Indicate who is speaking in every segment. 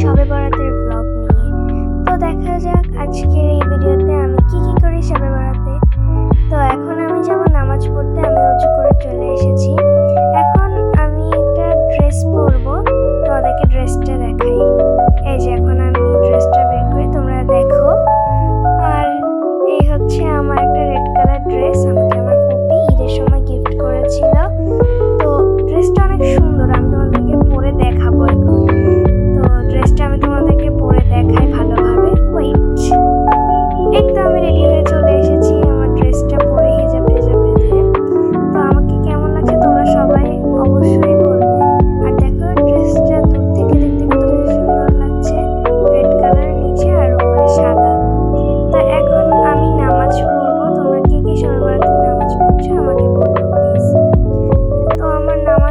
Speaker 1: শবে বরাতের ব্লগ নিয়ে। তো দেখা যাক আজকের এই ভিডিওতে আমি কি কি করি সবে বরাতে। তো এখন আমি যাব নামাজ পড়তে, আমি উঁচু করে চলে এসেছি। এখন আমি একটা ড্রেস পরবো তো তোমাদেরকে ড্রেসটা দেখাই। এই যে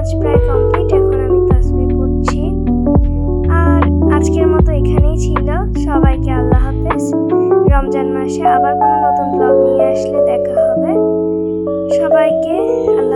Speaker 1: কাজ প্রায় কমপ্লিট এখন আমি তাসবি করছি আর আজকের মতো এখানেই ছিল। সবাইকে আল্লাহ হাফেজ। রমজান মাসে আবার কোনো নতুন ব্লগ নিয়ে আসলে দেখা হবে। সবাইকে আল্লাহ